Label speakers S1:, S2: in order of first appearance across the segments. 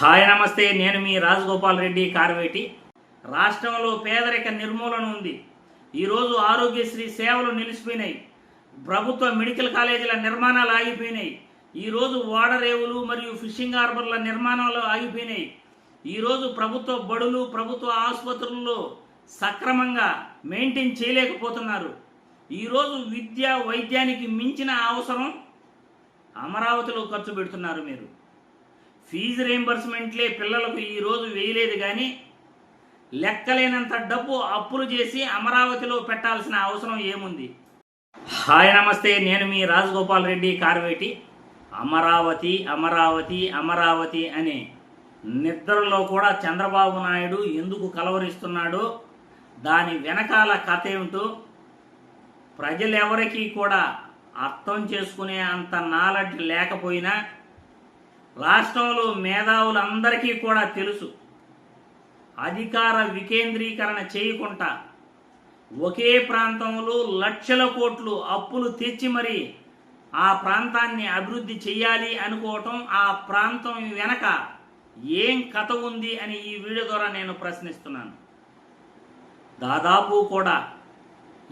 S1: Hi నమస్తే. నేను మీ రాజగోపాల్ రెడ్డి కార్వేటి. రాష్ట్రంలో పేదరిక నిర్మూలన ఉంది. ఈరోజు ఆరోగ్యశ్రీ సేవలు నిలిచిపోయినాయి. ప్రభుత్వ మెడికల్ కాలేజీల నిర్మాణాలు ఆగిపోయినాయి. ఈరోజు ఓడరేవులు మరియు ఫిషింగ్ హార్బర్ల నిర్మాణాలు ఆగిపోయినాయి. ఈరోజు ప్రభుత్వ బడులు ప్రభుత్వ ఆసుపత్రుల్లో సక్రమంగా మెయింటైన్ చేయలేకపోతున్నారు. ఈరోజు విద్య వైద్యానికి మించిన అవసరం అమరావతిలో ఖర్చు పెడుతున్నారు మీరు. ఫీజు రీంబర్స్మెంట్లే పిల్లలకు ఈరోజు వేయలేదు కానీ లెక్కలేనంత డబ్బు అప్పులు చేసి అమరావతిలో పెట్టాల్సిన అవసరం ఏముంది? హాయ్ నమస్తే. నేను మీ రాజగోపాల్ రెడ్డి కార్వేటి. అమరావతి అమరావతి అమరావతి అనే నిద్రలో కూడా చంద్రబాబు నాయుడు ఎందుకు కలవరిస్తున్నాడో దాని వెనకాల కథ ఏమిటో ప్రజలెవరికీ కూడా అర్థం చేసుకునే అంత నాలెడ్జ్ లేకపోయినా రాష్ట్రంలో మేధావులందరికీ కూడా తెలుసు. అధికార వికేంద్రీకరణ చేయకుండా ఒకే ప్రాంతంలో లక్షల కోట్లు అప్పులు తెచ్చి మరి ఆ ప్రాంతాన్ని అభివృద్ధి చేయాలి అనుకోవటం ఆ ప్రాంతం వెనక ఏం కథ ఉంది అని ఈ వీడియో ద్వారా నేను ప్రశ్నిస్తున్నాను. దాదాపు కూడా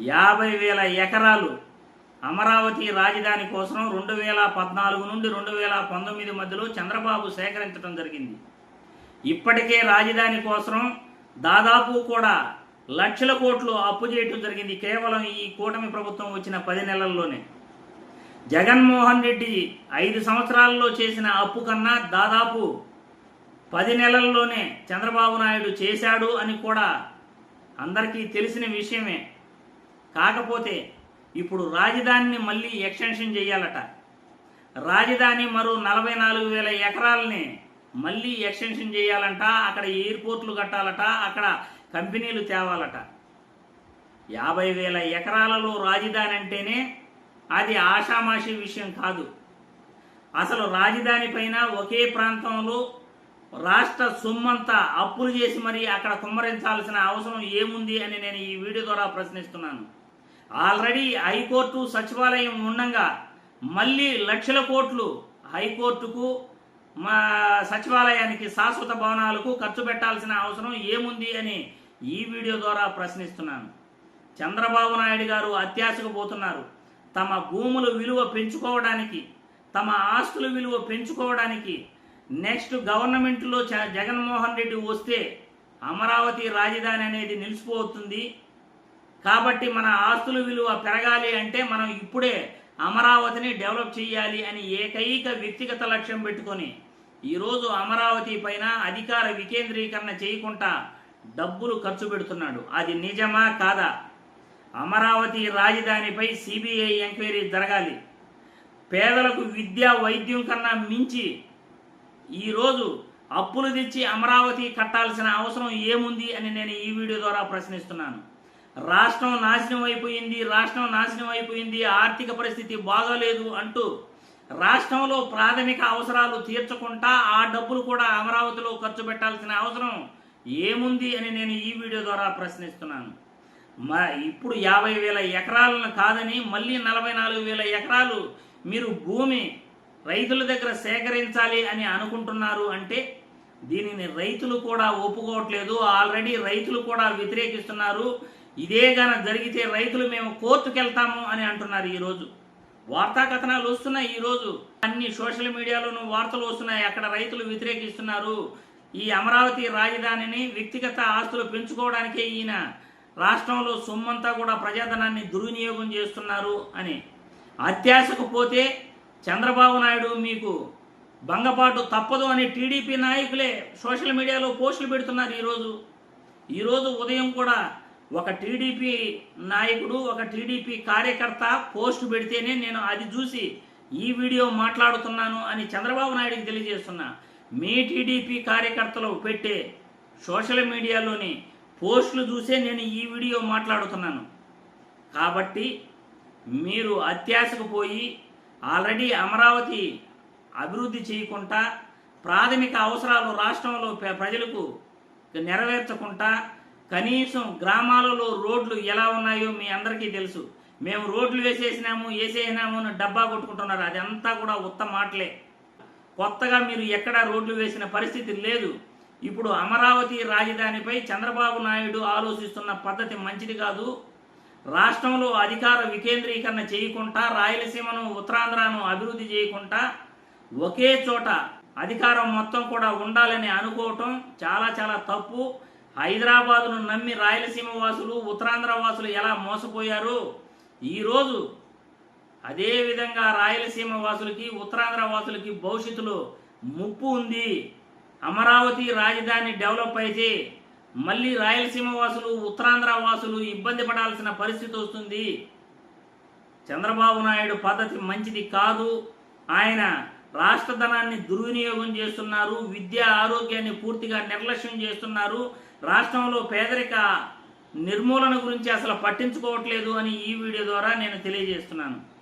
S1: యాభై వేల ఎకరాలు అమరావతి రాజధాని కోసం రెండు వేల పద్నాలుగు నుండి రెండు వేల పంతొమ్మిది మధ్యలో చంద్రబాబు సేకరించడం జరిగింది. ఇప్పటికే రాజధాని కోసం దాదాపు కూడా లక్షల కోట్లు అప్పు చేయటం జరిగింది. కేవలం ఈ కూటమి ప్రభుత్వం వచ్చిన పది నెలల్లోనే. జగన్మోహన్ రెడ్డి ఐదు సంవత్సరాల్లో చేసిన అప్పు కన్నా దాదాపు పది నెలల్లోనే చంద్రబాబు నాయుడు చేశాడు అని కూడా అందరికీ తెలిసిన విషయమే. కాకపోతే ఇప్పుడు రాజధానిని మళ్ళీ ఎక్స్టెన్షన్ చేయాలట. రాజధాని మరో నలభై నాలుగు వేల ఎకరాలని మళ్ళీ ఎక్స్టెన్షన్ చేయాలంట అక్కడ ఎయిర్పోర్ట్లు కట్టాలట అక్కడ కంపెనీలు తేవాలట. యాభై వేల ఎకరాలలో రాజధాని అంటేనే అది ఆషామాషి విషయం కాదు. అసలు రాజధాని పైన ఒకే ప్రాంతంలో రాష్ట్ర సొమ్మంతా అప్పులు చేసి మరి అక్కడ కుమ్మరించాల్సిన అవసరం ఏముంది అని నేను ఈ వీడియో ద్వారా ప్రశ్నిస్తున్నాను. ఆల్రెడీ హైకోర్టు సచివాలయం ఉండంగా మళ్ళీ లక్షల కోట్లు హైకోర్టుకు మా సచివాలయానికి శాశ్వత భవనాలకు ఖర్చు పెట్టాల్సిన అవసరం ఏముంది అని ఈ వీడియో ద్వారా ప్రశ్నిస్తున్నాను. చంద్రబాబు నాయుడు గారు అత్యాశకు పోతున్నారు. తమ భూముల విలువ పెంచుకోవడానికి తమ ఆస్తుల విలువ పెంచుకోవడానికి నెక్స్ట్ గవర్నమెంట్లో జగన్మోహన్ రెడ్డి వస్తే అమరావతి రాజధాని అనేది నిలిచిపోతుంది. కాబట్టి మన ఆస్తుల విలువ పెరగాలి అంటే మనం ఇప్పుడే అమరావతిని డెవలప్ చేయాలి అని ఏకైక వ్యక్తిగత లక్ష్యం పెట్టుకొని ఈరోజు అమరావతి పైన అధికార వికేంద్రీకరణ చేయకుండా డబ్బులు ఖర్చు పెడుతున్నాడు. అది నిజమా కాదా? అమరావతి రాజధానిపై సిబిఐ ఎంక్వైరీ జరగాలి. పేదలకు విద్య వైద్యం కన్నా మించి ఈరోజు అప్పులు తెచ్చి అమరావతి కట్టాల్సిన అవసరం ఏముంది అని నేను ఈ వీడియో ద్వారా ప్రశ్నిస్తున్నాను. రాష్ట్రం నాశనం అయిపోయింది రాష్ట్రం నాశనం అయిపోయింది ఆర్థిక పరిస్థితి బాగోలేదు అంటూ రాష్ట్రంలో ప్రాథమిక అవసరాలు తీర్చకుండా ఆ డబ్బులు కూడా అమరావతిలో ఖర్చు పెట్టాల్సిన అవసరం ఏముంది అని నేను ఈ వీడియో ద్వారా ప్రశ్నిస్తున్నాను. మా ఇప్పుడు యాభై వేల ఎకరాలను కాదని మళ్ళీ నలభై నాలుగు వేల ఎకరాలు మీరు భూమి రైతుల దగ్గర సేకరించాలి అని అనుకుంటున్నారు అంటే దీనిని రైతులు కూడా ఒప్పుకోవట్లేదు. ఆల్రెడీ రైతులు కూడా వ్యతిరేకిస్తున్నారు. ఇదే గాన జరిగితే రైతులు మేము కోర్టుకు వెళ్తాము అని అంటున్నారు ఈరోజు. వార్తా కథనాలు వస్తున్నాయి ఈరోజు. అన్ని సోషల్ మీడియాలోనూ వార్తలు వస్తున్నాయి. అక్కడ రైతులు వ్యతిరేకిస్తున్నారు. ఈ అమరావతి రాజధానిని వ్యక్తిగత ఆస్తులు పెంచుకోవడానికే ఈయన రాష్ట్రంలో సొమ్మంతా కూడా ప్రజాధనాన్ని దుర్వినియోగం చేస్తున్నారు అని. అత్యాశకు పోతే చంద్రబాబు నాయుడు మీకు భంగపాటు తప్పదు అని టీడీపీ నాయకులే సోషల్ మీడియాలో పోస్టులు పెడుతున్నారు ఈరోజు. ఈరోజు ఉదయం కూడా ఒక టీడీపీ నాయకుడు ఒక టీడీపీ కార్యకర్త పోస్ట్ పెడితేనే నేను అది చూసి ఈ వీడియో మాట్లాడుతున్నాను అని చంద్రబాబు నాయుడుకి తెలియజేస్తున్నా. మీ టీడీపీ కార్యకర్తలు పెట్టే సోషల్ మీడియాలోని పోస్టులు చూసే నేను ఈ వీడియో మాట్లాడుతున్నాను. కాబట్టి మీరు అత్యాశకు పోయి ఆల్రెడీ అమరావతి అభివృద్ధి చేయకుండా ప్రాథమిక అవసరాలు రాష్ట్రంలో ప్రజలకు నెరవేర్చకుండా కనీసం గ్రామాలలో రోడ్లు ఎలా ఉన్నాయో మీ అందరికీ తెలుసు. మేము రోడ్లు వేసేసినాము వేసేసినాము అని డబ్బా కొట్టుకుంటున్నారు. అదంతా కూడా ఉత్త మాటలే. కొత్తగా మీరు ఎక్కడా రోడ్లు వేసిన పరిస్థితి లేదు. ఇప్పుడు అమరావతి రాజధానిపై చంద్రబాబు నాయుడు ఆలోచిస్తున్న పద్ధతి మంచిది కాదు. రాష్ట్రంలో అధికార వికేంద్రీకరణ చేయకుండా రాయలసీమను ఉత్తరాంధ్రను అభివృద్ధి చేయకుండా ఒకే చోట అధికారం మొత్తం కూడా ఉండాలని అనుకోవటం చాలా చాలా తప్పు. హైదరాబాదును నమ్మి రాయలసీమ వాసులు ఉత్తరాంధ్ర వాసులు ఎలా మోసపోయారు? ఈరోజు అదేవిధంగా రాయలసీమ వాసులకి ఉత్తరాంధ్ర వాసులకి భవిష్యత్తులో ముప్పు ఉంది. అమరావతి రాజధాని డెవలప్ అయితే మళ్ళీ రాయలసీమ వాసులు ఉత్తరాంధ్ర వాసులు ఇబ్బంది పడాల్సిన పరిస్థితి వస్తుంది. చంద్రబాబు నాయుడు పద్ధతి మంచిది కాదు. ఆయన రాష్ట్ర ధనాన్ని దుర్వినియోగం చేస్తున్నారు విద్య ఆరోగ్యాన్ని పూర్తిగా నిర్లక్ష్యం చేస్తున్నారు. రాష్ట్రంలో పేదరిక నిర్మూలన గురించి అసలు పట్టించుకోవట్లేదు అని ఈ వీడియో ద్వారా నేను తెలియజేస్తున్నాను.